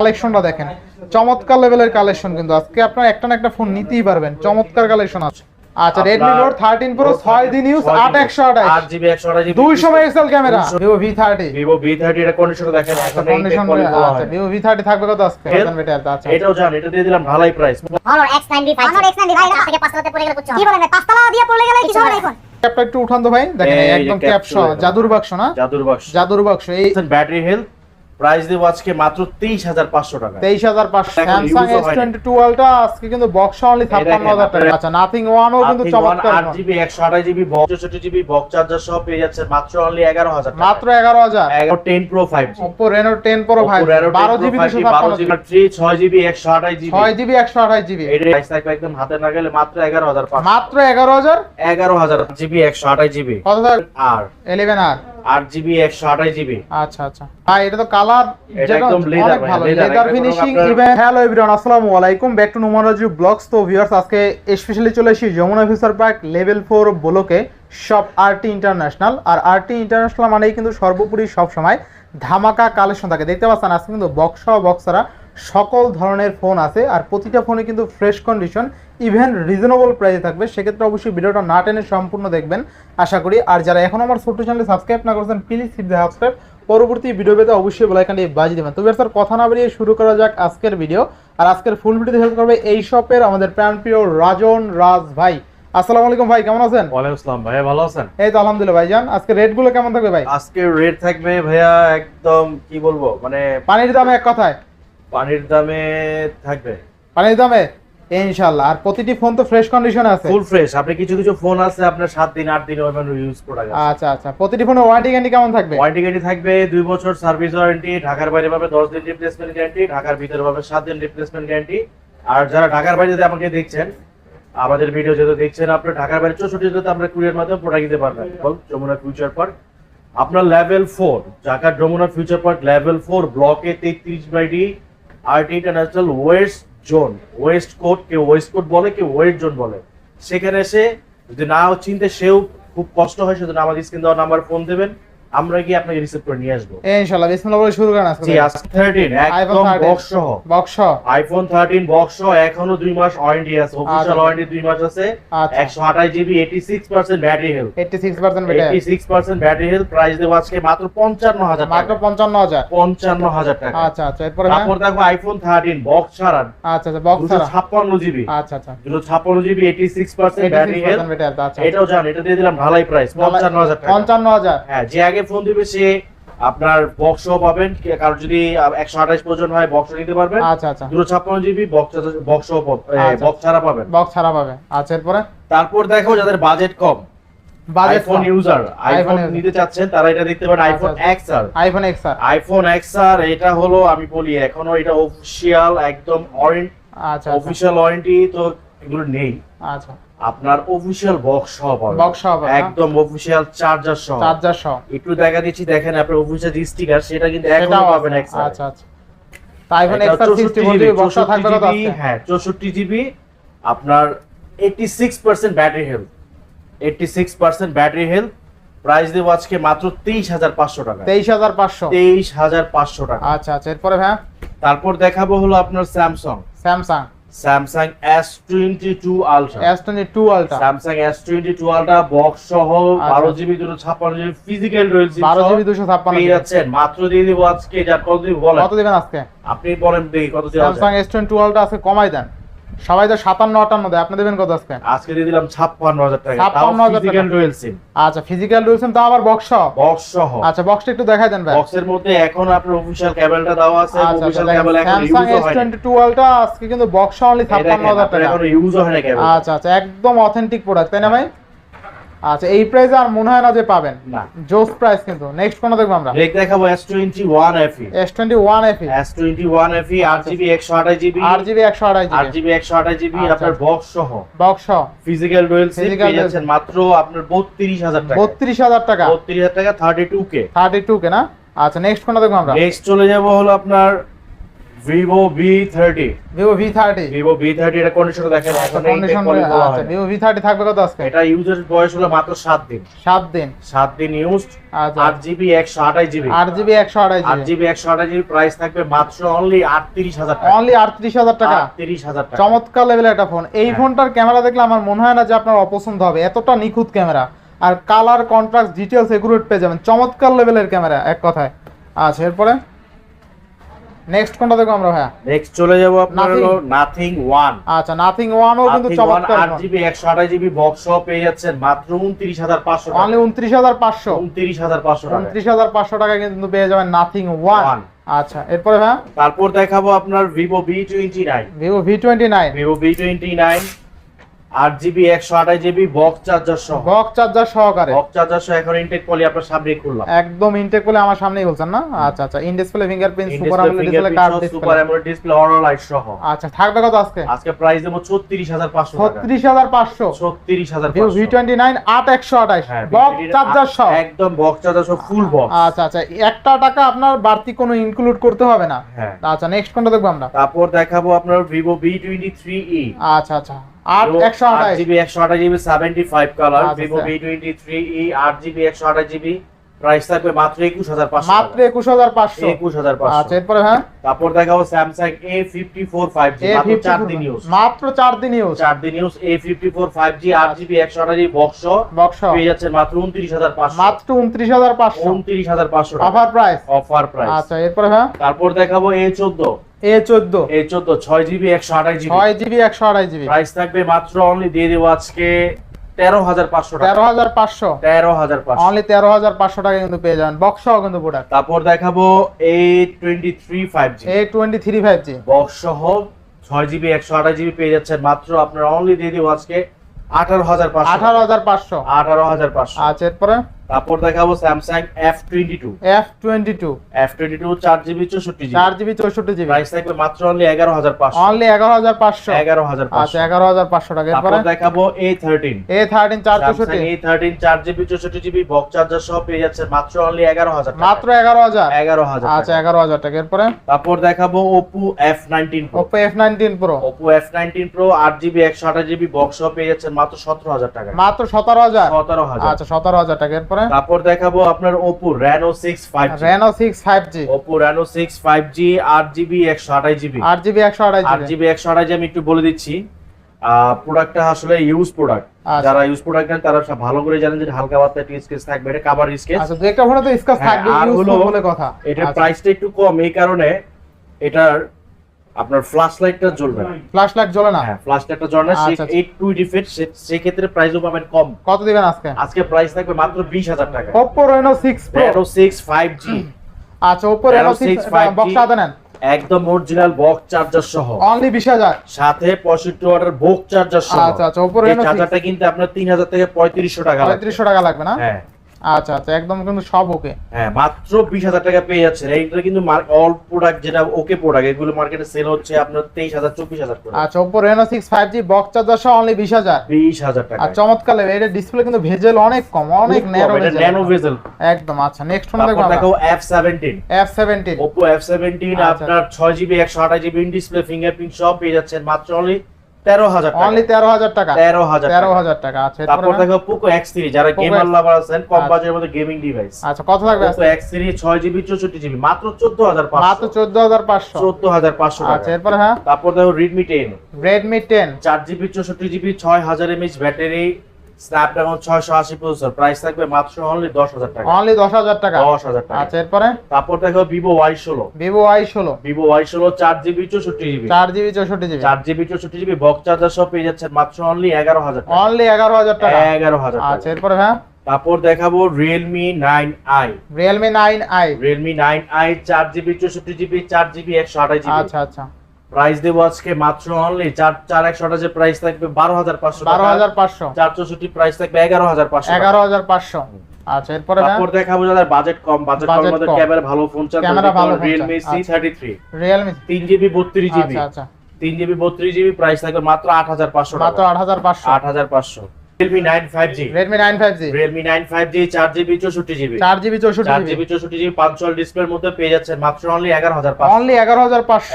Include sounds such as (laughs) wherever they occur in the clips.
কালেকশনটা দেখেন। চমৎকার লেভেলের কালেকশন কিন্তু। আজকে আপনার একটা না একটা ফোন নিতেই পারবেন। চমৎকার কালেকশন আছে। আচ্ছা আপনার নোট থার্টিন প্রো ছয় দিন ইউজ আট একশো আঠাশ। আট জিবি একশো আঠাশ জিবি দুইশো megapixel camera V thirty Vivo V এটা কন্ডিশন দেখেন এখন কন্ডিশন আচ্ছা হয়। ভিভো থাকবে কত আজকে? এর- বেটার আচ্ছা। এটাও জান এটা দিয়ে দিলাম ঢালাই price Honor X95 Honor X95 এটা থেকে পাঁচতলাতে পড়ে গেলে কুচ্ছ কি বলেন ভাই? পাঁচতলা দিয়ে পড়লে গেলে কিছু হবে? না এখন ক্যাপটা একটু উঠান তো ভাই দেখেন একদম cap ক্যাপ সহ জাদুর বাক্স না? জাদুর বাক্স। জাদুর বাক্স এই ব্যাটারি হেলথ প্রাইস দেবো আজকে মাত্র তেইশ হাজার পাঁচশো টাকা। তেইশ হাজার পাঁচশো। স্যামসাং এস টোয়েন্টি টু আলটা আজকে কিন্তু বক্স অনলি ছাপ্পান্ন হাজার টাকা। আচ্ছা নাথিং ওয়ানও কিন্তু চমৎকার আট জিবি একশো আঠাশ জিবি বক্স চৌষট্টি জিবি বক্স চার্জার সব পেয়ে যাচ্ছে মাত্র অনলি এগারো হাজার মাত্র এগারো হাজার। এগারো ten pro five G Oppo Reno ten pro five বারো জিবি দুশো বারো জিবি থ্রি ছয় জিবি একশো আঠাশ জিবি ছয় জিবি একশো আঠাশ জিবি প্রাইস থাকবে একদম হাতে না গেলে মাত্র এগারো হাজার মাত্র এগারো হাজার? এগারো হাজার জিবি একশো আঠাশ জিবি কত আর। ইলেভেন আর। আট জিবি একশো আঠাশ জিবি আচ্ছা আচ্ছা। ভাই এটা তো কালার একদম ভালো। Leather finishing even hello everyone আসসালামু আলাইকুম। ব্যাক টু নুমারাজু ব্লগস তো ভিউয়ার্স আজকে স্পেশালি চলে এসেছি Jamuna future park level four ব্লকে শপ আরটি ইন্টারন্যাশনাল আর আরটি ইন্টারন্যাশনাল মানেই কিন্তু সর্বোপরি সব সময় ধামাকা কালেকশন থাকে। দেখতে পাচ্ছেন আজকে কিন্তু বক্স বক্সারা সকল ধরনের ফোন আছে আর প্রতিটা ফোনে কিন্তু ফ্রেশ কন্ডিশন ইভেন রিজনেবল প্রাইসে থাকবে। সেক্ষেত্রে অবশ্যই ভিডিওটা না টেনে সম্পূর্ণ দেখবেন আশা করি। আর যারা এখন আমার ছোট্ট চ্যানেলে সাবস্ক্রাইব না করেছেন প্লিজ হিট দ্য সাবস্ক্রাইব পরবর্তী ভিডিও পেতে অবশ্যই বেলাইকানটি বাজিয়ে দেবেন। তবে স্যার কথা না বেরিয়ে শুরু করা যাক আজকের ভিডিও আর আজকের ফুল ভিডিওতে হেল্প করবে এই শপের আমাদের প্রাণপ্রিয় রাজন রাজ ভাই। আসসালামু আলাইকুম ভাই কেমন আছেন? ওয়ালাইকুম আসসালাম ভাইয়া ভালো আছেন? এই তো আলহামদুলিল্লাহ ভাইজান। আজকে কেমন থাকবে ভাই? আজকে রেট থাকবে ভাইয়া একদম কি বলব মানে পানির দামে এক কথায়। পানির দামে থাকবে। পানির দামে? ইনশাল্লাহ আর প্রতিটি ফোন তো ফ্রেশ কন্ডিশনে আছে। ফুল ফ্রেশ আপনি কিছু কিছু ফোন আছে আপনার সাত দিন আট দিন ওইভাবে ইউজ করা যাবে। আচ্ছা আচ্ছা। প্রতিটি ফোনে ওয়ারেন্টি গ্যারান্টি কেমন থাকবে? ওয়ারেন্টি গ্যারান্টি থাকবে দুই বছর সার্ভিস ওয়ারেন্টি ঢাকার বাইরে পাবে দশ দিন রিপ্লেসমেন্ট গ্যারান্টি ঢাকার ভিতরে পাবে সাত দিন রিপ্লেসমেন্ট গ্যারান্টি আর যারা ঢাকার বাইরে যদি আমাকে দেখছেন আমাদের ভিডিও যেহেতু দেখছেন আপনার ঢাকার বাইরে চৌষট্টি জেলাতে আমরা কুরিয়ার মাধ্যমে প্রোডাক্ট দিতে পারবেন। বল যমুনা ফিউচার পার্ক আপনার লেভেল ফোর ঢাকার Jamuna future park level four ব্লকে তেত্রিশ by D RT international west zone, waistcoat, কেউ ওয়েস্ট কোট বলে, কেউ ওয়েস্ট জোন বলে। সেখানে এসে যদি না চিনতে সেও খুব কষ্ট হয়, সেজন্য আমাদের স্ক্রিন দেওয়া নাম্বার ফোন দেবেন। আমরা কি আপনাকে রিসিভ করে নিয়ে আসব। ইনশাল্লাহ বিসমিল্লাহ বলে শুরু করেন আজকে। জি আজকে থার্টিন আইফোন একদম বক্স সহ। বক্স আইফোন থার্টিন বক্স সহ এখনও দুই মাস ওয়ারেন্টি আছে অফিসিয়াল আচ্ছা। ওয়ারেন্টি দুই মাস আছে। আচ্ছা। একশো আঠাশ GB eighty six percent battery health 86% better eighty six percent battery health price দেবো আজকে মাত্র পঞ্চান্ন হাজার মাত্র টাকা। 55000 টাকা। আচ্ছা আচ্ছা এরপরে হ্যাঁ? তারপর দেখো আইফোন থার্টিন বক্স ছাড়া। আচ্ছা আচ্ছা বক্স ছাড়া। ছাপ্পান্ন জিবি আচ্ছা আচ্ছা। দুশো ছাপ্পান্ন GB eighty six percent battery health 86% এটাও জান এটা দিয়ে দিলাম ঢালাই প্রাইস পঞ্চান্ন হাজার টাকা। 55000 হ্যাঁ যে আগে ফোন দিবে সে আপনার বক্সও পাবেন। কারও যদি একশো আঠাশ পর্যন্ত হয় বক্স নিতে পারবেন। আচ্ছা আচ্ছা। দুশো ছাপ্পান্ন জিবি বক্স আচ্ছা। বক্স ছাড়া পাবেন। বক্স ছাড়া পাবে। আচ্ছা এরপরে? তারপর দেখো যাদের বাজেট কম। আইফোন ইউজার আইফোন নিতে চাচ্ছেন তারা এটা দেখতে পারেন আইফোন আচ্ছা। X R iPhone X R iPhone X R এটা হলো আমি বলি এখনও এটা অফিসিয়াল একদম আচ্ছা অফিসিয়াল ওয়ারেন্টি তো এগুলো নেই। আচ্ছা। আপনার অফিসিয়াল বক্স সহ পাবেন। বক্স সহ পাবেন, হ্যাঁ? একদম অফিসিয়াল চার্জার সহ। চার্জার সহ। একটু দেখা দিচ্ছি দেখেন আপনার অফিসিয়াল স্টিকার সেটা কিন্তু এখনও পাবেন আচ্ছা আচ্ছা। তো iPhone X R 64 GB box থাকবে কত আছে। হ্যাঁ চৌষট্টি জিবি আপনার eighty six percent battery health eighty six percent battery health price দেবো আজকে মাত্র তেইশ হাজার পাঁচশো টাকা। 23500 তেইশ হাজার পাঁচশো টাকা। আচ্ছা আচ্ছা এরপরে হ্যাঁ? তারপর দেখাবো হলো আপনার Samsung Samsung Samsung S twenty two ultra S22 ultra Samsung S twenty two ultra box সহ আচ্ছা। বারো জিবি দুটো ছাপ্পান্ন জিবি ফিজিক্যাল রয়েছে। 12 জিবি 256 পেয়ে যাচ্ছেন। মাত্র দিয়ে দিব আজকে যার কত দিব বলেন। কত দিবেন আজকে? আপনি বলেন দেখি কত দিয়ে Samsung S twenty S22 ultra আজকে কমাই দেন। সবাই তো 57 58 দেয়। আপনি দেবেন কত আজকে? আজকে দিয়ে দিলাম ছাপ্পান্ন হাজার টাকা। 56,000 টাকা। ফিজিক্যাল রয়েল সিম আচ্ছা ফিজিক্যাল রয়েছেন তো আবার বক্স বক্স সহ। আচ্ছা বক্সটা একটু দেখাই দেন ভাই। বক্সের মধ্যে এখন আপনার অফিসিয়াল কেবলটা দেওয়া আছে আচ্ছা আচ্ছা কেবল এখন ইউজ হয় না S22 আলটা আজকে কিন্তু বক্স অনলি ছাপ্পান্ন হাজার টাকা। এখন ইউজ হয় না কেবল আচ্ছা আচ্ছা একদম অথেন্টিক প্রোডাক্ট তাই না ভাই? আচ্ছা এই প্রাইসে আর মনে হয় না যে পাবেন। না। জোস প্রাইস কিন্তু। নেক্সট কোন দেখব আমরা? দেখ দেখাবো S21 FE S21 FE S21 FE 8GB 128GB 8GB 128GB 8GB 128GB আচ্ছা। আপনার বক্স সহ বক্স সহ ফিজিক্যাল রয়েল সিম পেয়ে যাচ্ছেন মাত্র আপনার 32000 টাকা। 32000 টাকা। 32000 টাকা 32k 32 কে না? আচ্ছা নেক্সট কোন দেখব আমরা? নেক্সট চলে যাব হলো আপনার Vivo V thirty Vivo V thirty এটা কন্ডিশন দেখেন এখন কন্ডিশন বলা আচ্ছা হয়। ভি থার্টি থাকবে কত আজকে? এটা ইউজের বয়স হলো মাত্র সাত দিন। সাত দিন। সাত দিন ইউজ আট জিবি একশো আঠাশ জিবি আট জিবি একশো আড়াই আট জিবি জিবি একশো আঠাশ জিবি প্রাইস থাকবে মাত্র অনলি আটত্রিশ হাজার টাকা। অনলি আটত্রিশ হাজার টাকা। আটত্রিশ হাজার টাকা। চমৎকার লেভেলের একটা ফোন এই হ্যাঁ। ফোনটার ক্যামেরা দেখলে আমার মনে হয় না যে আপনার অপছন্দ হবে। এতটা নিখুঁত ক্যামেরা আর কালার কন্ট্রাস্ট ডিটেলস এগুলো পেয়ে যাবেন। চমৎকার লেভেলের ক্যামেরা এক কথায়। আচ্ছা এরপরে? নেক্সট কোনটা দেখো আমরা ভাইয়া? নেক্সট চলে যাব আপনার হলো নাথিং ওয়ান আচ্ছা নাথিং ওয়ানও কিন্তু চমৎকার 8GB 128GB বক্স সহ পেয়ে যাচ্ছেন মাত্র 29500 টাকা। মানে 29500 29500 টাকা। 29500 টাকা কিন্তু পেয়ে যাবেন নাথিং ওয়ান আচ্ছা এরপরে ভাইয়া? তারপর দেখাবো আপনার Vivo V29 Vivo V29 Vivo V29 আট জিবি একশো আঠাশ জিবি বক্স চার্জার সহ। বক্স চার্জার সহকারে। বক্স চার্জার সহ এখন ইনটেক পলি আপনার সামনে খুললাম। একদম ইনটেক বলে আমার সামনেই বলছেন না? আচ্ছা আচ্ছা। In display fingerprint super AMOLED display card super AMOLED display aura light সহ। আচ্ছা থাকবে কত আজকে? আজকে প্রাইস দেবো ছত্রিশ হাজার পাঁচশো টাকা। ছত্রিশ হাজার পাঁচশো। ছত্রিশ হাজার ভিভো ভি টোয়েন্টি নাইন আট একশো আঠাশ। হ্যাঁ বক্স চার্জার সহ। একদম বক্স চার্জার সহ ফুল বক্স আচ্ছা আচ্ছা। একটা টাকা আপনার বাড়তি কোনো ইনক্লুড করতে হবে না। হ্যাঁ। আচ্ছা নেক্সট কোনটা দেখব আমরা? তারপর দেখাবো আপনার টোয়েন্টি থ্রি আচ্ছা আচ্ছা। একশো আঠাশ জিবি একশো আঠাশ GB seventy five colour Vivo sir. V twenty three E আট জিবি একশো আঠাশ জিবি প্রাইস থাকবে মাত্র একুশ হাজার পাঁচশো মাত্র একুশ হাজার পাঁচশো। একুশ হাজার আচ্ছা পাঁচশো এরপরে হ্যাঁ? তারপর দেখাবো ফোর ফাইভ জি মাত্র ফিফটি চার দিন ইউজ মাত্র চার দিন ইউজ চার দিন use A fifty four five G আট জিবি একশো আঠাশ জিবি বক্স বক্স পেয়ে যাচ্ছেন মাত্র উনত্রিশ হাজার পাঁচশো। মাত্র উনত্রিশ হাজার পাঁচশো। উনত্রিশ হাজার পাঁচশো অফার প্রাইস অফার প্রাইস আচ্ছা এরপরে হ্যাঁ? তারপর দেখাবো এ চোদ্দ। এ চোদ্দ। এ চোদ্দ ছয় জিবি একশো আঠাশ জিবি ছয় জিবি একশো আড়াই জিবি প্রাইস থাকবে মাত্র অনলি দিয়ে দেবো আজকে তেরো হাজার পাঁচশো তেরো হাজার পাঁচশো। তেরো হাজার পাঁচশো। অনলি তেরো হাজার পাঁচশো টাকা কিন্তু পেয়ে যাবেন। বক্স সহ কিন্তু প্রোডাক্ট তারপর দেখাবো A twenty three five G A twenty three five G box সহ ছয় জিবি একশো আঠাশ জিবি পেয়ে যাচ্ছেন। মাত্র আপনার অনলি দিয়ে দিব আজকে আঠারো হাজার পাঁচশো। আঠারো হাজার পাঁচশো। আঠারো হাজার পাঁচশো। আচ্ছা এরপরে? তারপর দেখাবো Samsung F twenty two F twenty two F twenty two চার জিবি চৌষট্টি জিবি চার জিবি চৌষট্টি জিবি প্রাইস থাকবে মাত্র অনলি এগারো হাজার পাঁচশো। অনলি এগারো হাজার পাঁচশো। এগারো হাজার আচ্ছা পাঁচশো এগারো হাজার পাঁচশো টাকা। তারপর দেখাবো এ থার্টিন এ থার্টিন চার চৌষট্টি। এ থার্টিন চার জিবি চৌষট্টি জিবি বক্স চার্জার সহ পেয়ে যাচ্ছে মাত্র অনলি এগারো হাজার মাত্র এগারো হাজার? এগারো হাজার আচ্ছা এগারো হাজার টাকা। এরপরে? তারপর দেখাবো Oppo F nineteen pro Oppo F nineteen pro Oppo F nineteen pro আট জিবি একশো আঠাশ জিবি বক্স সহ পেয়ে যাচ্ছে মাত্র সতেরো হাজার টাকা। মাত্র সতেরো হাজার? সতেরো হাজার। আচ্ছা সতেরো হাজার টাকা। এরপরে? তারপর? দেখাবো আপনার সিক্স ফাইভ জি আট জিবি একশো আঠাশ জিবি আট জিবি একশো আড়াই আট জিবি জিবি একশো আঠাশ আমি একটু বলে দিচ্ছি। প্রোডাক্টটা আসলে ইউজ প্রোডাক্ট আচ্ছা। যারা ইউজ প্রোডাক্ট নেন তারা সব ভালো করে জানেন যে হালকা পাতলা একটু স্কেচ থাকবে এটা কাভার স্কেচ আচ্ছা দু একটা ফোনে তো স্কাচ হ্যাঁ, থাকবে আর ইউজ হলো বলে কথা। এটার আচ্ছা। প্রাইসটা একটু কম এই কারণে এটার আপনার ফ্ল্যাশ লাইটটা জ্বলবে না। ফ্ল্যাশ লাইট জ্বলে না? হ্যাঁ ফ্ল্যাশ লাইটটা জ্বলে না আচ্ছা, আচ্ছা। এই টু ডিফেক্ট সেই ক্ষেত্রে প্রাইসও পাবেন কম। কত দিবেন আজকে? আজকে প্রাইস থাকবে মাত্র বিশ হাজার টাকা। Oppo Reno six pro Reno six five G আচ্ছা Oppo Reno Reno six 6 5G box হাতে নেন একদম অরিজিনাল বক্স চার্জার সহ। অনলি বিশ হাজার। সাথে পঁয়ষট্টি ওয়াটের বক্স চার্জার সহ। আচ্ছা আচ্ছা ওপো এই রেনো চার্জারটা কিন্তু আপনার তিন হাজার থেকে পঁয়ত্রিশশো টাকা লাগবে। পঁয়ত্রিশশো টাকা লাগবে না? হ্যাঁ। আচ্ছা আচ্ছা একদম কিন্তু সব ওকে হ্যাঁ মাত্র বিশ হাজার টাকা পেয়ে যাচ্ছেন। এইগুলো কিন্তু অল প্রোডাক্ট যেটা ওকে প্রোডাক্ট এগুলো মার্কেটে সেল হচ্ছে আপনার তেইশ হাজার চব্বিশ হাজার আচ্ছা Oppo Reno six five G box charger সহ অনলি বিশ হাজার। বিশ হাজার টাকা। আর চমৎকার এটা ডিসপ্লে কিন্তু ভেজেল অনেক কম অনেক ন্যানো ভেজেল। একদম আচ্ছা নেক্সট ফোন তারপর দেখো F seventeen F seventeen Oppo F seventeen. আপনার ছয় জিবি একশো আঠাশ জিবি ইন ডিসপ্লে ফিঙ্গারপ্রিন্ট সব পেয়ে যাচ্ছেন। মাত্র অনলি তেরো হাজার অনলি তেরো হাজার টাকা। তেরো হাজার তেরো হাজার টাকা আচ্ছা তারপর দেখো পোকো এক্স থ্রি যারা গেমার লাভার আছেন কম আচ্ছা। বাজেটের মধ্যে গেমিং ডিভাইস আচ্ছা কত লাগবে পোকো এক্স থ্রি ছয় জিবি চৌষট্টি জিবি মাত্র চোদ্দ হাজার মাত্র চোদ্দ হাজার পাঁচশো। চোদ্দ হাজার পাঁচশো আচ্ছা হ্যাঁ? তারপর দেখো রেডমি টেন রেডমি টেন চার জিবি চৌষট্টি জিবি ছয় হাজার এমএইচ ব্যাটারি স্ন্যাপড্রাগন ছয়শো আশি প্রসেসর প্রাইস থাকবে মাত্র অনলি দশ হাজার টাকা। অনলি দশ হাজার টাকা? দশ হাজার টাকা। আচ্ছা এরপরে? তারপর দেখো ষোলো। চার জিবি চৌষট্টি জিবি। চার জিবি চৌষট্টি চার জিবি চৌষট্টি জিবি বক্স চার্জার সব পেয়ে যাচ্ছেন মাত্র অনলি এগারো হাজার টাকা। অনলি এগারো হাজার টাকা? এগারো হাজার আচ্ছা এরপরে হ্যাঁ তারপর দেখাবো Realme nine i. Realme nine i. Realme nine i চার জিবি চৌষট্টি জিবি চার জিবি একশো আঠাশ জিবি। আচ্ছা আচ্ছা। প্রাইস দেবো আজকে মাত্র অনলি চার চার একশোটা আঠাশের প্রাইস থাকবে বারো হাজার পাঁচশো বারো হাজার পাঁচশো। চার চৌষট্টি প্রাইস থাকবে এগারো হাজার পাঁচশো এগারো হাজার পাঁচশো। আচ্ছা এরপরে তারপর দেখাবো বাজেট কম বাজেট কম ক্যামেরা ভালো ফোন চান ক্যামেরা ভালো Realme আচ্ছা। C33 Realme 3GB 32GB আচ্ছা আচ্ছা। 3GB 32GB প্রাইস থাকবে মাত্র আট হাজার পাঁচশো মাত্র 8500 8500 মাত্র অনলি 11500 অনলি 11500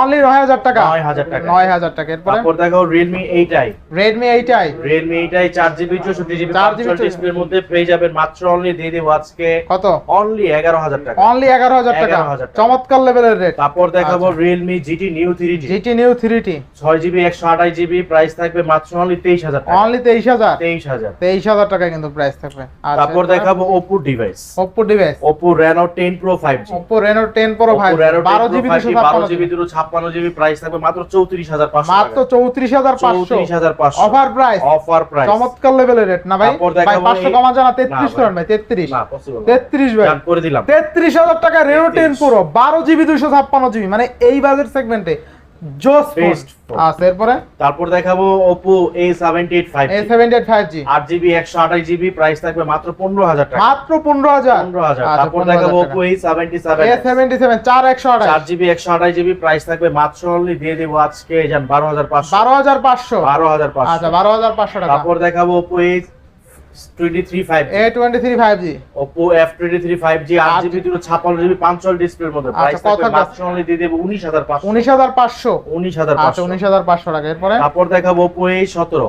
অনলি 9000 হাজার টাকা। 9000 টাকা? টাকা। এরপরে? তারপর দেখাবো Realme 8i Realme 8i Realme 8i 4GB 64GB মধ্যে পেয়ে যাবেন মাত্র অনলি দিয়ে দিব আজকে কত? অনলি 11000 টাকা। অনলি এগারো হাজার টাকা। 11,000 টাকা। চমৎকার লেভেলের রেট তারপর দেখাবো আচ্ছা। জি জিটি নিউ থ্রি ছয় জিবি একশো আঠাশ জিবি প্রাইস থাকবে মাত্র অনলি তেইশ হাজার টাকা। অনলি হাজার? তেইশ হাজার। তেইশ হাজার টাকা কিন্তু প্রাইস থাকবে। আচ্ছা, তারপর দেখাবো Oppo device Oppo device G Oppo Reno ten pro five বারো জিবি বারো জিবি দুশো ছাপ্পান্ন জিবি প্রাইস থাকবে মাত্র চৌত্রিশ হাজার পাঁচশো মাত্র চৌত্রিশ হাজার পাঁচশো। চৌত্রিশ হাজার পাঁচশো। অফার প্রাইস অফার প্রাইস চমৎকার লেভেলের রেট না ভাই? ভাই কমা জানা না তেত্রিশ ভাই। করেন ভাই তেত্রিশ। না পসিবল তেত্রিশ ভাই। করে দিলাম। তেত্রিশ হাজার টাকা রেনো টেন 33 প্রো বারো জিবি দুইশো ছাপ্পান্ন জিবি মানে এই বাজেট সেগমেন্টে জোস আচ্ছা এরপরে? তারপর দেখাবো একশো আঠাশ জিবি প্রাইস থাকবে মাত্র টাকা। মাত্র তারপর দেখাবো প্রাইস থাকবে মাত্র অনলি দিয়ে দেবো আজকে আচ্ছা টাকা। তারপর Oppo F23 5G 8GB 256GB 512 ডিসপ্লের মধ্যে। প্রাইস মাত্র অনলি দিয়ে দেব 19500 19500 19500 টাকা। এরপরে? তারপর দেখাবো ওপো Oppo সতেরো।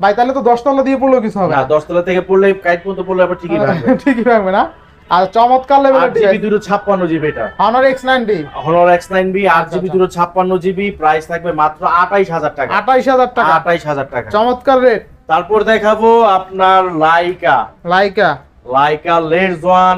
ভাই তাহলে তো দশতলা দিয়ে পড়লেও কিছু হবে না না। দশ তলা থেকে পড়লে কাইট পর্যন্ত পড়লে আবার ঠিকই থাকবে। (laughs) ঠিকই থাকবে না। আর চমৎকার লেভেলের জিবি দুটো ছাপ্পান্ন জিবি এটা। Honor X ninety Honor X nine B আট আচ্ছা, জিবি আচ্ছা। দুটো ছাপ্পান্ন জিবি প্রাইস থাকবে মাত্র আঠাইশ হাজার টাকা। আঠাইশ হাজার টাকা। আঠাইশ হাজার টাকা। চমৎকার রেট তারপর দেখাবো আপনার লাইকা লাইকা লাইকা লেস ওয়ান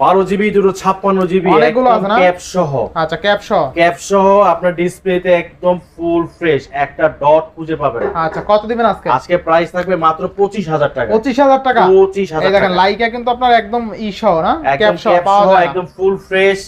বারো জিবি দুটো ছাপ্পান্ন জিবি অনেকগুলো আছে না? ক্যাপ সহ। আচ্ছা ক্যাপ সহ? ক্যাপ সহ আপনার ডিসপ্লেতে একদম ফুল ফ্রেশ একটা ডট খুঁজে পাবেন। আচ্ছা কত দিবেন আজকে? আজকে প্রাইস থাকবে মাত্র পঁচিশ হাজার টাকা। পঁচিশ হাজার টাকা? পঁচিশ এই হাজার দেখেন লাইকা কিন্তু আপনার একদম ই সহ না? ক্যাপ সহ। একদম full fresh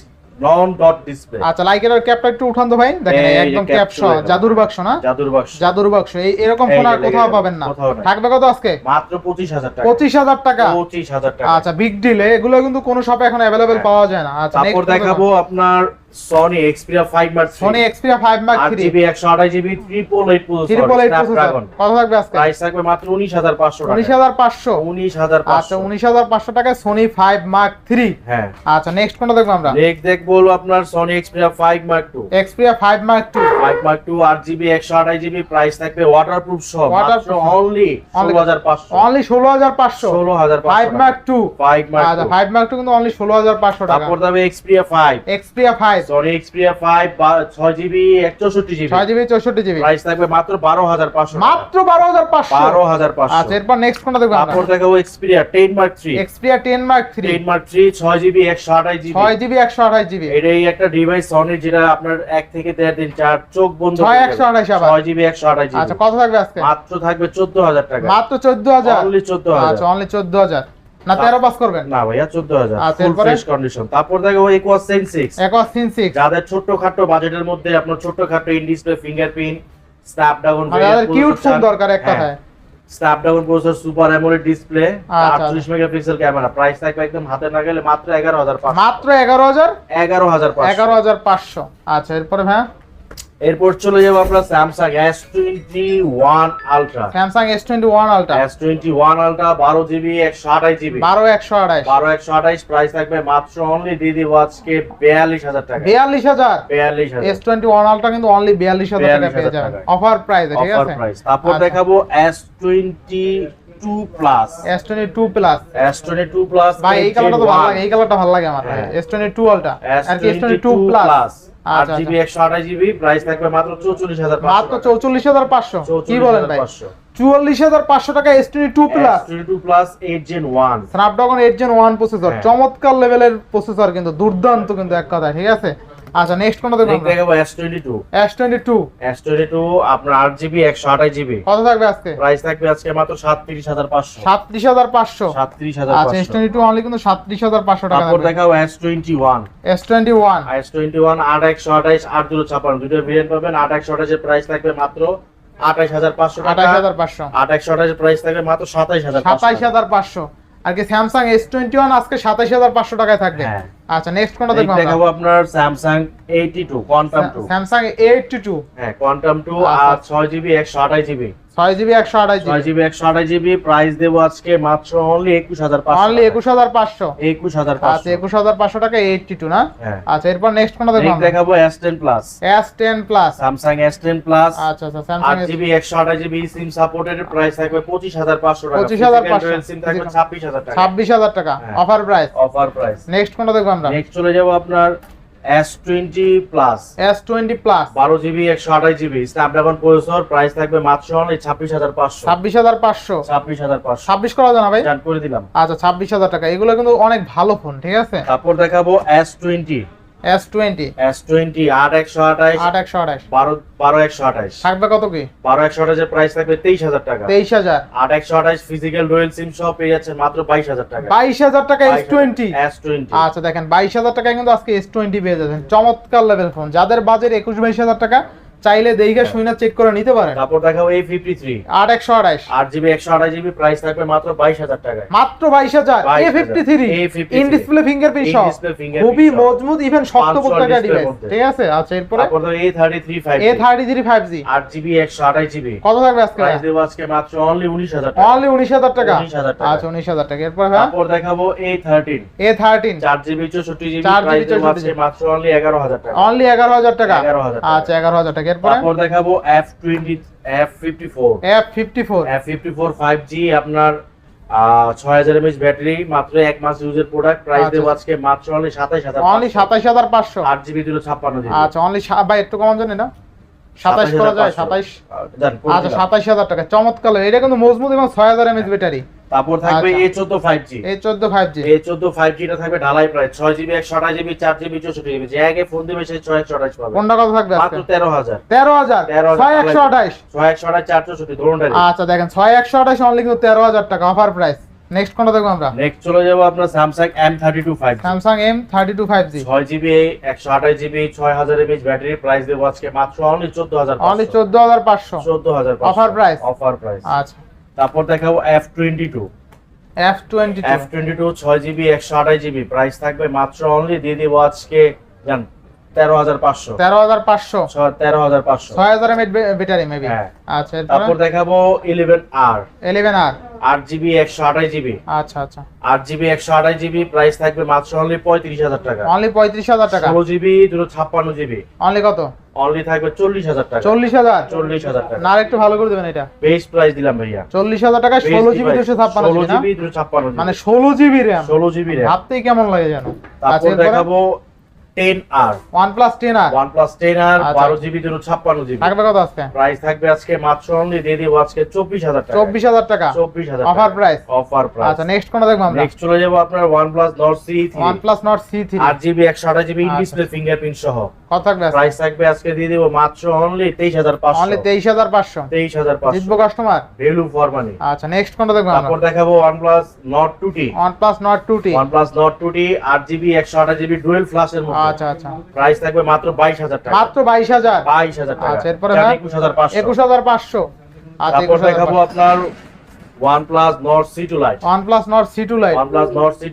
non dot display. আচ্ছা লাইকের ক্যাপটা একটু উঠান তো ভাই। দেখেন একদম cap ক্যাপ সহ চলে গেল। জাদুর বাক্স না? জাদুর বাক্স। জাদুর বাক্স। এই এরকম ফোন আর কোথাও পাবেন না। থাকবে কত আজকে? মাত্র পঁচিশ হাজার টাকা। পঁচিশ হাজার টাকা? পঁচিশ হাজার টাকা। আচ্ছা বিগ ডিল এগুলো কিন্তু কোনো শপে এখন অ্যাভেলেবেল হ্যাঁ। পাওয়া যায় না। আচ্ছা তারপর দেখাবো আপনার সোনি এক্সপিরিয়া ফাইভ মার্ক আট থ্রি জিবি একশো আঠাশ GB triple eight triple processor কত থাকবে আজকে? প্রাইস থাকবে মাত্র উনিশ হাজার পাঁচশো উনিশ টাকা হাজার পাঁচশো। উনিশ হাজার আচ্ছা পাঁচশো উনিশ হাজার পাঁচশো টাকায় সোনি ফাইভ মার্ক থ্রি হ্যাঁ। আচ্ছা নেক্সট কোনটা দেখব আমরা? দেখ দেখ বলব আপনার Sony Xperia five Mark two Xperia five Mark two five Mark two আট জিবি একশো আঠাশ জিবি প্রাইস থাকবে ওয়াটারপ্রুফ সহ। মাত্র অনলি ষোলো হাজার পাঁচশো। অনলি ষোলো হাজার পাঁচশো। ষোলো হাজার five Mark two five Mark আচ্ছা ফাইভ মার্ক টু কিন্তু অনলি ষোলো হাজার পাঁচশো টাকা। তারপর দামে Xperia five Xperia five Sony Xperia five ছয় জিবি একচৌষট্টি জিবি ছয় জিবি চৌষট্টি জিবি প্রাইস থাকবে মাত্র বারো হাজার পাঁচশো মাত্র বারো হাজার পাঁচশো। বারো হাজার আচ্ছা পাঁচশো এরপর নেক্সট কোনটা দেখব তারপর দেখাবো Xperia ten Mark three Xperia ten Mark three ten Mark three ছয় জিবি একশো আঠাশ জিবি? এটাই একটা ডিভাইস সনির যেটা আপনার এক থেকে দেড় দিন চার চোখ বন্ধ ছয় করে একশো দেবে। আঠাশ আবার? ছয় জিবি একশো আঠাশ আচ্ছা কত থাকবে আজকে? মাত্র থাকবে চোদ্দ হাজার টাকা। মাত্র চোদ্দ হাজার? অনলি চোদ্দ আচ্ছা অনলি চোদ্দ হাজার। না তেরো পাস করবেন? না ভাইয়া চোদ্দ হাজার। আচ্ছা, ফুল ফ্রেশ কন্ডিশন তারপর দেখো ইকুয়াস সেন সিক্স একস তিন সিক্স যাদের ছোট্ট খাটো বাজেটের মধ্যে আপনার ছোট্ট খাটো ইন ডিসপ্লে ফিঙ্গারপ্রিন্ট স্ন্যাপড্রাগন মানে কিউট ফোন দরকার এক কথায়। Snapdragon processor super AMOLED display আচ্ছা। 48 মেগাপিক্সেল ক্যামেরা প্রাইস থাকবে একদম হাতে না গেলে মাত্র 11500 মাত্র 11000 11500 11500 এগারো হাজার পাঁচশো। আচ্ছা এরপরে হ্যাঁ এরপর চলে যাব আমরা Samsung S21 ultra Samsung S twenty one ultra S21 ultra 12 GB 128 GB বারো একশো আঠাশ। 12 128 প্রাইস থাকবে মাত্র অনলি দিদি আজকে 42000 টাকা। বিয়াল্লিশ হাজার। 42000 এস টোয়েন্টি ওয়ান আলট্রা কিন্তু অনলি বিয়াল্লিশ হাজার টাকা পেয়ে যাবেন। অফার প্রাইস ঠিক অফার আছে? প্রাইস তারপর আচ্ছা। দেখাবো S twenty two plus S22 plus ভাই এই কালারটা তো ভালো লাগে এই কালারটা ভালো লাগে আমার হ্যাঁ। এস টোয়েন্টি টু আলট্রা আর S22 প্লাস প্লাস আচ্ছা জিবি প্রাইস থাকবে মাত্র মাত্র কি বলেন ভাই? টাকা প্লাস প্লাস প্রসেসর হ্যাঁ। চমৎকার লেভেলের প্রসেসর কিন্তু দুর্দান্ত কিন্তু এক কথা ঠিক আছে? আচ্ছা নেক্সট কোনটা দেখব দেখাবো S twenty two S twenty two S twenty two আপনার আট জিবি একশো আঠাশ জিবি কত থাকবে আজকে? প্রাইস থাকবে আজকে মাত্র সাতত্রিশ হাজার পাঁচশো। সাতত্রিশ হাজার পাঁচশো। সাতত্রিশ হাজার আচ্ছা এস পাঁচশো টোয়েন্টি টু অনলি কিন্তু সাতত্রিশ হাজার পাঁচশো টাকা তারপর দেখাবো ওয়ান এস টোয়েন্টি ওয়ান আট একশো আঠাইশ আট দুটো ছাপান্ন দুটো ভেরিয়েন্ট পাবেন। আট একশো আঠাশের প্রাইস থাকবে মাত্র আঠাইশ হাজার পাঁচশো টাকা। আঠাশ হাজার পাঁচশো। আট একশো আঠাশের প্রাইস থাকবে মাত্র সাতাইশ হাজার সাতাইশ হাজার পাঁচশো। আর কি স্যামসাং এস টোয়েন্টি ওয়ান আজকে সাতাইশ হাজার পাঁচশো টাকায় থাকবে হ্যাঁ। আচ্ছা নেক্সট কোনটা দেখব? দেখাবো আপনার Samsung eighty two quantum two Samsung eighty two হ্যাঁ কোয়ান্টাম টু আচ্ছা। আর ছয় জিবি একশো আঠাশ জিবি ছয় জিবি একশো আঠাশ ছয় জিবি। জিবি একশো আঠাশ জিবি। প্রাইস দেবো আজকে মাত্র অনলি একুশ হাজার পাঁচশো অনলি একুশ হাজার পাঁচশো। একুশ হাজার আচ্ছা একুশ হাজার পাঁচশো টাকা এইটটি টু না? হ্যাঁ। আচ্ছা এরপর নেক্সট কোনটা দেখব দেখাবো S ten plus S ten plus Samsung S ten plus আচ্ছা আচ্ছা আট স্যামসাং জিবি একশো আঠাশ জিবি সিম সাপোর্টেড প্রাইস থাকবে পঁচিশ হাজার পাঁচশো টাকা। 25,500 সিম থাকবে ছাব্বিশ হাজার টাকা। ছাব্বিশ হাজার টাকা। Offer price offer price next কোনটা দেখব আমরা? নেক্সট চলে যাব আপনার S twenty plus S twenty plus বারো জিবি একশো আঠাশ জিবি স্ন্যাপড্রাগন প্রসেসর প্রাইস থাকবে মাত্র অনলি ছাব্বিশ হাজার পাঁচশো। ছাব্বিশ হাজার পাঁচশো। ছাব্বিশ হাজার পাঁচশো। ছাব্বিশ করা জানা ভাই? জান করে দিলাম। আচ্ছা ছাব্বিশ হাজার টাকা। এগুলো কিন্তু অনেক ভালো ফোন ঠিক আছে? তারপর দেখাবো S twenty S twenty. S twenty আট একশো আঠাশ আট একশো আঠাশ। বারো বারো একশো আঠাশ। থাকবে কত কি? 12128 এর প্রাইস থাকবে তেইশ হাজার টাকা। তেইশ হাজার। আট একশো আঠাশ ফিজিক্যাল রয়্যাল সিম সহ পেয়ে যাচ্ছে মাত্র বাইশ হাজার টাকা। বাইশ হাজার টাকা এস টোয়েন্টি। S twenty. আচ্ছা দেখেন বাইশ হাজার টাকায় কিন্তু আজকে এস টোয়েন্টি পেয়ে যাচ্ছেন। চমৎকার লেভেল ফোন যাদের বাজেট একুশ বাইশ হাজার টাকা চাইলে দেখে শুনে চেক করে নিতে পারেন। তারপর দেখাবো এই ফিফটি থ্রি আট একশো আঠাশ আট জিবি একশো আঠাশ জিবি প্রাইস থাকবে মাত্র বাইশ হাজার টাকায়। মাত্র বাইশ হাজার। A 22,000 fifty three A53 in display fingerprint সহ। খুবই মজবুত ইভেন শক্ত 500 পোক্ত একটা ডিভাইস ঠিক আছে? আচ্ছা এরপরে? তারপর thirty three five A thirty three five G আট জিবি একশো আঠাশ জিবি। কত থাকবে আজকে? প্রাইস দেবো আজকে মাত্র অনলি উনিশ হাজার টাকা। অনলি উনিশ হাজার টাকা? 19,000 টাকা। আচ্ছা উনিশ হাজার টাকা। এরপরে হ্যাঁ? তারপর দেখাবো এই থার্টিন এ থার্টিন চার জিবি চৌষট্টি জিবি প্রাইস দেবো 64 আজকে মাত্র অনলি এগারো হাজার টাকা। অনলি এগারো হাজার টাকা। 11,000 টাকা। আচ্ছা এগারো হাজার টাকা। এরপরে? তারপর দেখাবো F twenty F fifty four F fifty four F fifty four five G আপনার ছয় হাজার এমএচ ব্যাটারি মাত্র এক মাস ইউজের প্রোডাক্ট প্রাইস। দেবো আজকে মাত্র অনলি সাতাইশ হাজার অনলি সাতাইশ হাজার পাঁচশো। আট জিবি দুটো ছাপ্পান্ন জিবি আচ্ছা অনলি ভাই একটু জানি না সাতাইশ করা যায় সাতাইশ আচ্ছা সাতাইশ হাজার টাকা। চমৎকার। এটা কিন্তু মজবুত এবং ছয় হাজার এমএচ ব্যাটারি। তারপর থাকবে আচ্ছা। এ চোদ্দ ফাইভ জি এই চোদ্দ ফাইভ জি এ চোদ্দ ফাইভ জিটা থাকবে ঢালাই প্রাইস ছয় জিবি একশো আঠাশ জিবি চার জিবি চৌষট্টি জিবি যে আগে ফোন দেবে সেই ছয় একশো আঠাশ পাবে। কোনটা কত থাকবে মাত্র তেরো হাজার। তেরো হাজার। 13,000 ছয় একশো আঠাইশ ছয় একশো আঠাশ চার চৌষট্টি ধরুনটাই আচ্ছা দেখেন ছয় একশো আঠাইশ অনলি কিন্তু তেরো হাজার টাকা অফার প্রাইস নেক্সট কোনটা দেখব আমরা? নেক্সট চলে যাব আপনার Samsung M thirty two five Samsung M thirty two five G ছয় জিবি একশো আঠাশ জিবি ছয় হাজার এমএচ ব্যাটারি প্রাইস দেবো আজকে মাত্র অনলি চোদ্দ হাজার অনলি চোদ্দ হাজার পাঁচশো। চোদ্দ হাজার Offer price? অফার প্রাইস আচ্ছা। তারপর দেখাবো F twenty two F twenty F twenty two ছয় জিবি একশো আঠাশ জিবি। প্রাইস থাকবে মাত্র অনলি দিয়ে দেবো আজকে জান তেরো হাজার পাঁচশো। তেরো হাজার পাঁচশো। তেরো হাজার পাঁচশো। ছয় হাজার ব্যাটারি মেবি। আচ্ছা তারপর দেখাবো ইলেভেন আর এলেভেন আর আট জিবি একশো আঠাশ জিবি। আচ্ছা আচ্ছা। আট জিবি একশো আঠাশ জিবি প্রাইস থাকবে মাত্র অনলি পঁয়ত্রিশ হাজার টাকা। অনলি পঁয়ত্রিশ হাজার টাকা। ষোলো জিবি দুটো ছাপ্পান্ন জিবি। অনলি কত? অনলি থাকবে চল্লিশ হাজার টাকা। চল্লিশ হাজার? চল্লিশ হাজার টাকা। না আর একটু ভালো করে দেবেন এটা। বেস্ট প্রাইস দিলাম ভাইয়া। চল্লিশ হাজার টাকায় ষোলো জিবি দুশো ছাপ্পান্ন ষোলো জিবি না? জিবি দুশো ছাপ্পান্ন মানে ষোলো জিবি র্যাম ষোলো জিবি র্যাম ভাবতেই কেমন লাগে জানো তারপর দেখাবো ten R one plus ten R one plus ten R আচ্ছা। বারো জিবি দুটো ছাপ্পান্ন জিবি। থাকবে কত আজকে? প্রাইস থাকবে আজকে মাত্র অনলি দিয়ে দিব আজকে চব্বিশ হাজার টাকা। চব্বিশ হাজার টাকা। চব্বিশ হাজার অফার প্রাইস অফার প্রাইস আচ্ছা নেক্সট কোনটা দেখব আমরা? নেক্সট চলে যাব আপনার Nord C one plus Nord C three GB একশো আঠাশ জিবি আচ্ছা। ডিসপ্লে ফিঙ্গারপ্রিন্ট সহ। কত থাকবে প্রাইস থাকবে আজকে দিয়ে দিব মাত্র অনলি তেইশ হাজার পাঁচশো। অনলি তেইশ হাজার পাঁচশো। তেইশ হাজার জিতবো কাস্টমার ভ্যালু ফর মানি আচ্ছা নেক্সট কোনটা দেখব তারপর দেখাবো Nord two T one plus Nord two GB একশো আঠাশ জিবি ডুয়েল ফ্লাশের মধ্যে। আচ্ছা আচ্ছা। প্রাইস থাকবে মাত্র বাইশ হাজার টাকা। মাত্র বাইশ হাজার? বাইশ হাজার টাকা। আচ্ছা, এরপরে যান ভাই? একুশ হাজার পাঁচশো। একুশ হাজার পাঁচশো। আচ্ছা তারপর দেখাবো আপনার one plus Nord C two lite one plus Nord C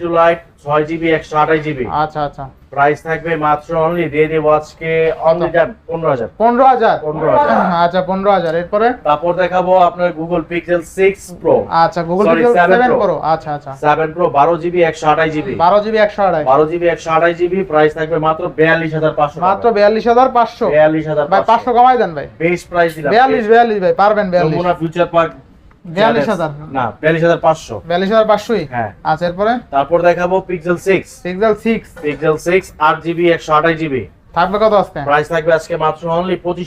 two lite ছয় জিবি একশো আঠাশ জিবি আচ্ছা আচ্ছা। প্রাইস থাকবে মাত্র অনলি দিয়ে দেবো আজকে অনলি যান পনেরো হাজার। পনেরো হাজার? আচ্ছা পনেরো হাজার। এরপরে? তারপর দেখাবো আপনার গুগল পিক্সেল সিক্স প্রো আচ্ছা গুগল পিক্সেল সেভেন প্রো আচ্ছা আচ্ছা। সেভেন প্রো বারো জিবি একশো আঠাশ জিবি বারো জিবি একশো আড়াই বারো জিবি একশো আঠাশ জিবি প্রাইস থাকবে মাত্র বিয়াল্লিশ হাজার পাঁচশো মাত্র বিয়াল্লিশ হাজার পাঁচশো। বিয়াল্লিশ হাজার ভাই পাঁচশো। কমাই দেন ভাই। বেস্ট প্রাইস দিলাম। বিয়াল্লিশ বিয়াল্লিশ ভাই পারবেন বিয়াল্লিশ। ফিউচার পার্ক না পাঁচশো। হ্যাঁ আচ্ছা এরপরে তারপর? দেখাবো Pixel six Pixel six Pixel six আট জিবি একশো আঠাশ জিবি থাকবে কত আজকে? প্রাইস থাকবে আজকে মাত্র অনলি টাকা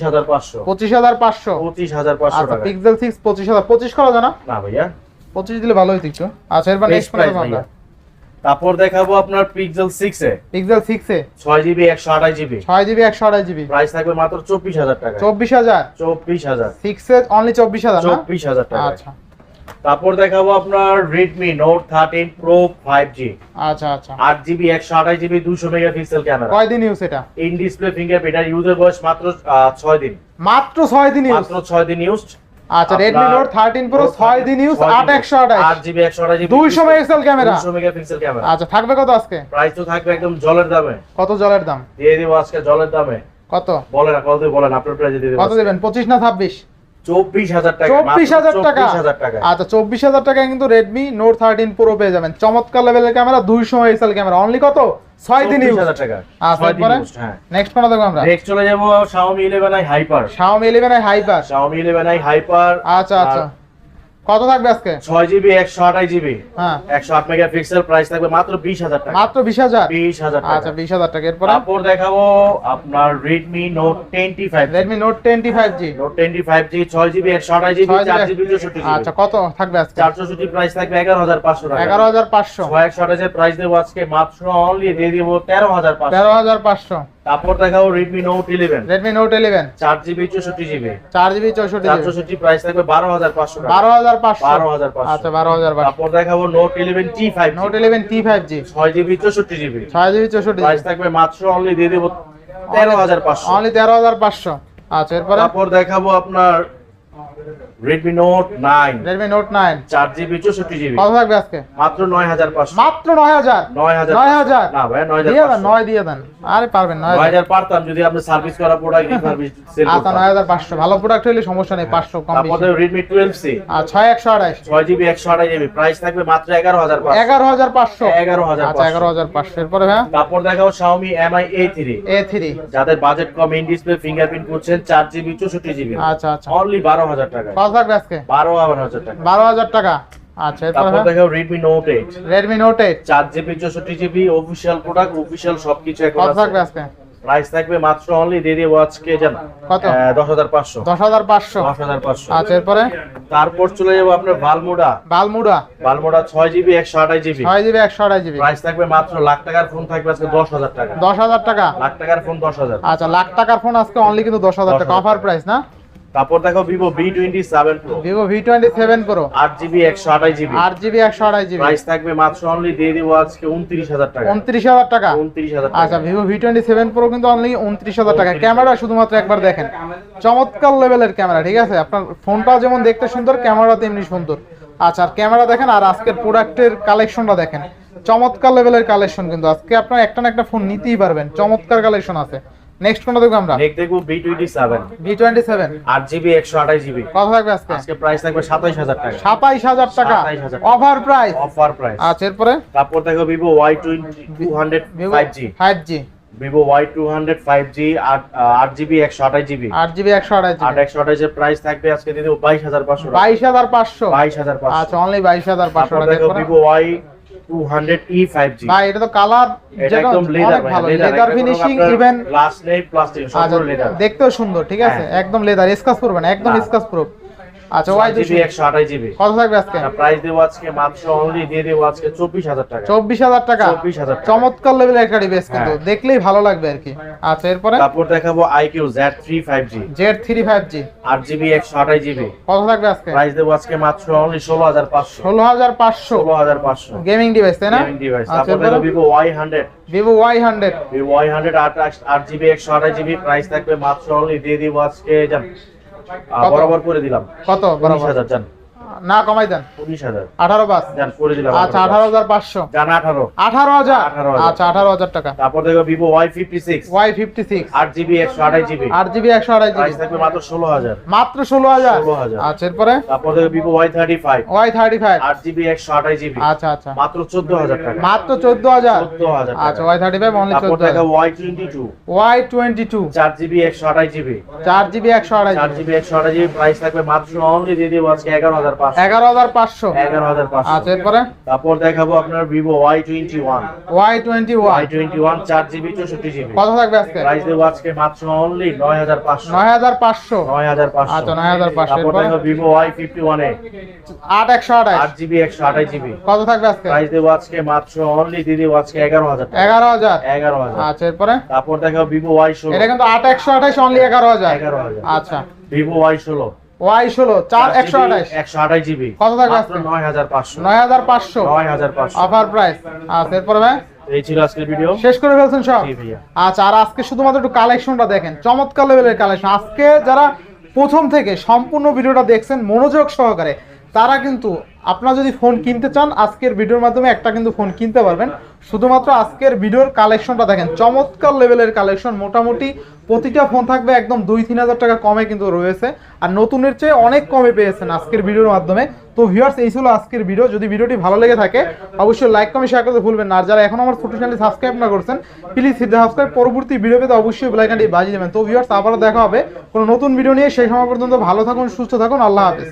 পিক্সেল করা না? ভাইয়া। পঁচিশ দিলে ভালো হইতো একটু। আচ্ছা এরপর নেক্সট প্রাইস ভাইয়া। তারপর দেখাবো আপনার Pixel six A. Pixel six A? ছয় জিবি একশো আঠাশ জিবি ছয় জিবি একশো আড়াই জিবি প্রাইস থাকবে মাত্র চব্বিশ হাজার টাকা চব্বিশ হাজার? চব্বিশ হাজার। সিক্স এ অনলি চব্বিশ হাজার না? চব্বিশ হাজার টাকা আচ্ছা। তারপর দেখাবো আপনার Note thirteen pro five G আচ্ছা আচ্ছা। আট জিবি একশো আঠাশ জিবি দুশো মেগাপিক্সেল ক্যামেরা। কয়দিন ইউজ এটা? ইন ডিসপ্লে ফিঙ্গারপ্রিন্ট আর ইউজার বয়স মাত্র আহ, ছয় দিন। মাত্র ছয় দিন ইউজ মাত্র ছয় দিন ইউজ আচ্ছা আপনার নোট থার্টিন প্রো ছয় দিন ইউজ আট একশো আঠাশ। আট জিবি একশো আঠাশ জিবি দুইশো মেগাপিক্সেল ক্যামেরা 200 মেগাপিক্সেল ক্যামেরা আচ্ছা থাকবে কত আজকে? প্রাইস তো থাকবে একদম জলের দামে। কত জলের দাম? দিয়ে দিব আজকে জলের দামে। কত? বলেন কত বলেন আপনার প্রাইস দিয়ে কত দিবেন দেবেন? পঁচিশ না ছাব্বিশ? চব্বিশ হাজার টাকা চব্বিশ হাজার টাকা। আচ্ছা চব্বিশ হাজার টাকায় কিন্তু রেডমি নোট থার্টিন প্রো পেয়ে যাবেন। চমৎকার লেভেলের ক্যামেরা দুইশো মেগাপিক্সেল ক্যামেরা অনলি কত? ছয় দিন ইউজ টাকা। আচ্ছা, হ্যাঁ। নেক্সট কোনটা দেখব আমরা। নেক্সট চলে যাব Xiaomi 11i hyper Xiaomi 11 hyper Xiaomi 11i hyper আচ্ছা আচ্ছা। কত থাকবে আজকে? 6GB 128GB হ্যাঁ। 108 মেগাপিক্সেল প্রাইস থাকবে মাত্র 20000 টাকা। মাত্র 20000 20000 টাকা। আচ্ছা 20000 টাকা। এরপর তারপর দেখাবো আপনার Redmi Note 25 Redmi Note 25G Note 25G 6GB 128GB 4GB 64GB আচ্ছা কত থাকবে আজকে? 460 প্রাইস থাকবে 11500 টাকা। 11500 6 128 প্রাইস দেব আজকে মাত্র অনলি দিয়ে দেব 13500 13500 তারপর দেখাবো Redmi Note eleven Redmi Note eleven চার জিবি চৌষট্টি জিবি চার জিবি চৌষট্টি চার প্রাইস থাকবে বারো হাজার পাঁচশো টাকা। বারো হাজার পাঁচশো। বারো হাজার পাঁচশো। আচ্ছা বারো হাজার পাঁচশো। তারপর দেখাবো ইলেভেন টি ফাইভ জি ছয় জিবি চৌষট্টি জিবি ছয় জিবি চৌষট্টি প্রাইস থাকবে মাত্র অনলি দিয়ে দেবো তেরো হাজার পাঁচশো। অনলি তেরো হাজার পাঁচশো। আচ্ছা এরপর? তারপর দেখাবো আপনার Redmi Note nine Redmi Note nine চার জিবি চৌষট্টি জিবি কত থাকবে আজকে? মাত্র নয় হাজার পাঁচশো। মাত্র নয় হাজার? নয় হাজার নয় হাজার? না ভাই নয় দিয়ে দেন হাজার নয় দিয়ে দেন। আরে পারবেন নয় নয় হাজার হাজার পারতাম যদি আপনি সার্ভিস করা প্রোডাক্ট সার্ভিস সেল আচ্ছা নয় হাজার পাঁচশো। ভালো প্রোডাক্ট হলে সমস্যা নেই পাঁচশো কম বেশি। রেডমি টুয়েলভ সি আর ছয় একশো আড়াইশ। ছয় জিবি একশো আঠাশ জিবি প্রাইস থাকবে মাত্র এগারো হাজার পাঁচশো। এগারো হাজার পাঁচশো। এগারো হাজার আচ্ছা এগারো হাজার পাঁচশো। এরপরে হ্যাঁ তারপর দেখাও Xiaomi Mi A3 A three যাদের বাজেট কম ইন ডিসপ্লে ফিঙ্গারপ্রিন্ট করছেন চার জিবি চৌষট্টি জিবি আচ্ছা আচ্ছা। অনলি বারো হাজার টাকা আজকে? টাকা। টাকা। আচ্ছা তারপর প্রোডাক্ট সবকিছু এখন কত থাকবে আজকে। প্রাইস থাকবে মাত্র অনলি জান? কত? আচ্ছা এরপরে? চলে যাব আপনার ভালমোডা বালমুড়া ভালমোডা ছয় জিবি একশো আঠাশ জিবি। ছয় জিবি একশো আড়াই জিবি। প্রাইস থাকবে মাত্র লাখ টাকার ফোন থাকবে আজকে দশ হাজার টাকা। দশ হাজার টাকা? লাখ টাকার ফোন দশ হাজার। আচ্ছা লাখ টাকার ফোন আজকে অনলি কিন্তু দশ হাজার টাকা। অফার প্রাইস না? তারপর দেখো Vivo V twenty seven pro Vivo V twenty seven pro আট জিবি একশো আঠাশ জিবি আট জিবি একশো আড়াই জিবি প্রাইস থাকবে মাত্র অনলি দিয়ে দিব আজকে উনত্রিশ হাজার টাকা। উনত্রিশ হাজার টাকা? উনত্রিশ হাজার আচ্ছা Vivo V twenty seven pro কিন্তু অনলি উনত্রিশ হাজার টাকা। ক্যামেরা শুধুমাত্র একবার দেখেন। চমৎকার লেভেলের ক্যামেরা ঠিক আছে? আপনার ফোনটাও যেমন দেখতে সুন্দর ক্যামেরা তেমনি সুন্দর। আচ্ছা আর ক্যামেরা দেখেন আর আজকের প্রোডাক্টের কালেকশনটা দেখেন। চমৎকার লেভেলের কালেকশন কিন্তু। আজকে আপনার একটা না একটা ফোন নিতেই পারবেন। চমৎকার কালেকশন আছে। নেক্সট কোনটা দেখব আমরা? নেক্সট দেখব B27 B27 128 128GB কত থাকবে আজকে? আজকে প্রাইস থাকবে 27000 টাকা। 27000 টাকা। অফার প্রাইস অফার প্রাইস আচ্ছা এরপরে? তারপর থাকবে Vivo 200 5G 5G Vivo Y200 5G 8GB 128GB 8GB 128GB 128 এর প্রাইস থাকবে আজকে দিদি 22500 টাকা। 22500 22500 আচ্ছা অনলি 22500 টাকা। দেখো Vivo Y এটা তো কালার লেদার লেদার ফিনিশিং দেখতেও সুন্দর ঠিক আছে? একদম লেদার স্কাচ প্রুফ একদম স্কাচ প্রুফ আচ্ছা ওয়াই জিবি একশো আঠাশ জিবি কত থাকবে আজকে? প্রাইস দেবো আজকে মাত্র অনলি দিয়ে দেবো আজকে টাকা। চব্বিশ হাজার টাকা? 24,000 চমৎকার লেভেলের একটা ডিভাইস কিন্তু হ্যাঁ। দেখলেই ভালো লাগবে আর কি। আচ্ছা এরপরে? তারপর দেখাবো আট জিবি একশো আঠাশ জিবি কত থাকবে আজকে? প্রাইস দেবো আজকে মাত্র অনলি ষোলো হাজার পাঁচশো। ষোলো হাজার পাঁচশো। ষোলো হাজার পাঁচশো। গেমিং ডিভাইস তাই না? ডিভাইস আচ্ছা তারপর Y hundred Vivo Y hundred আট আট জিবি একশো আঠাশ জিবি প্রাইস থাকবে মাত্র অনলি দিয়ে দিব আজকে কত? বরাবর করে দিলাম। কত? বরাবর। হাজার যান না কমাই দেন। উনিশ হাজার। আঠারো পাঁচ করে দিলাম আচ্ছা আঠারো হাজার পাঁচশো। যান আঠারো। আঠারো হাজার? আচ্ছা আঠারো হাজার টাকা। তারপর দেখো Vivo Y fifty six Y fifty six আট জিবি একশো আঠাশ জিবি। আট জিবি একশো আড়াই জিবি। থাকবে মাত্র ষোলো হাজার। মাত্র ষোলো হাজার? 16,000 আচ্ছা এরপরে? তারপর দেখো Vivo Y thirty five Y thirty five আট জিবি একশো আঠাশ জিবি। আচ্ছা আচ্ছা। মাত্র চোদ্দ হাজার টাকা। মাত্র চোদ্দ হাজার? চোদ্দ হাজার আচ্ছা ওয়াই থার্টি ফাইভ অনলি চোদ্দ Y twenty two Y twenty two চার জিবি একশো আঠাশ জিবি। চার জিবি একশো চার জিবি। একশো আঠাশ জিবি। প্রাইস থাকবে মাত্র অনলি দিয়ে দিব আজকে এগারো হাজার এগারো হাজার পাঁচশো। এগারো হাজার পাঁচশো। আচ্ছা এরপরে? তারপর দেখাবো আপনার Vivo Y twenty one Y twenty Y twenty one চার জিবি চৌষট্টি জিবি। কত থাকবে আজকে? প্রাইস দেবো আজকে মাত্র অনলি নয় হাজার পাঁচশো। নয় হাজার পাঁচশো। নয় হাজার পাঁচশো। আচ্ছা নয় হাজার পাঁচশো। তারপর দেখো Vivo Y fifty one A. আট একশো আঠাশ। আট জিবি একশো আঠাশ জিবি। কত থাকবে আজকে? প্রাইস দেবো আজকে মাত্র অনলি দিয়ে দেবো আজকে এগারো হাজার এগারো হাজার। এগারো হাজার। আচ্ছা এরপরে? তারপর দেখো ভিভো ওয়াই ষোলো। এটা কিন্তু আট একশো আঠাশ অনলি এগারো হাজার। এগারো হাজার। আচ্ছা। ভিভো ওয়াই ষোলো। ওয়াই ষোলো চার একশো আঠাশ। একশো আঠাশ জিবি। কত থাকবে নয় হাজার পাঁচশো। নয় হাজার পাঁচশো। নয় হাজার পাঁচশো। Offer price. আচ্ছা এরপরে ভাই? এই ছিল আজকের ভিডিও। শেষ করে ফেলছেন সব? আচ্ছা আর আজকে শুধুমাত্র একটু কালেকশনটা দেখেন। চমৎকার লেভেলের কালেকশন। আজকে যারা প্রথম থেকে সম্পূর্ণ ভিডিওটা দেখছেন মনোযোগ সহকারে তারা কিন্তু আপনারা যদি ফোন কিনতে চান, আজকের ভিডিওর মাধ্যমে একটা কিন্তু ফোন কিনতে পারবেন। শুধুমাত্র আজকের ভিডিওর কালেকশনটা দেখেন, চমৎকার লেভেলের কালেকশন মোটামুটি প্রতিটা ফোন থাকবে একদম দুই, তিন হাজার টাকা কমে কিন্তু রয়েছে। আর নতুনের চেয়ে অনেক কমে পেয়েছেন আজকের ভিডিওর মাধ্যমে। তো ভিউয়ার্স এই ছিল আজকের ভিডিও যদি ভিডিওটি ভালো লেগে থাকে, অবশ্যই লাইক কমেন্ট শেয়ার করতে ভুলবেন না। আর যারা এখন আমার ছোট চ্যানেল সাবস্ক্রাইব না করছেন প্লিজ হিট সাবস্ক্রাইব পরবর্তী ভিডিও পেতে অবশ্যই বেলাইকানটি বাজিয়ে দেবেন। তো ভিউয়ার্স আবারও দেখা হবে। কোনো নতুন ভিডিও নিয়ে সেই সময় পর্যন্ত ভালো থাকুন, সুস্থ থাকুন। আল্লাহ হাফেজ।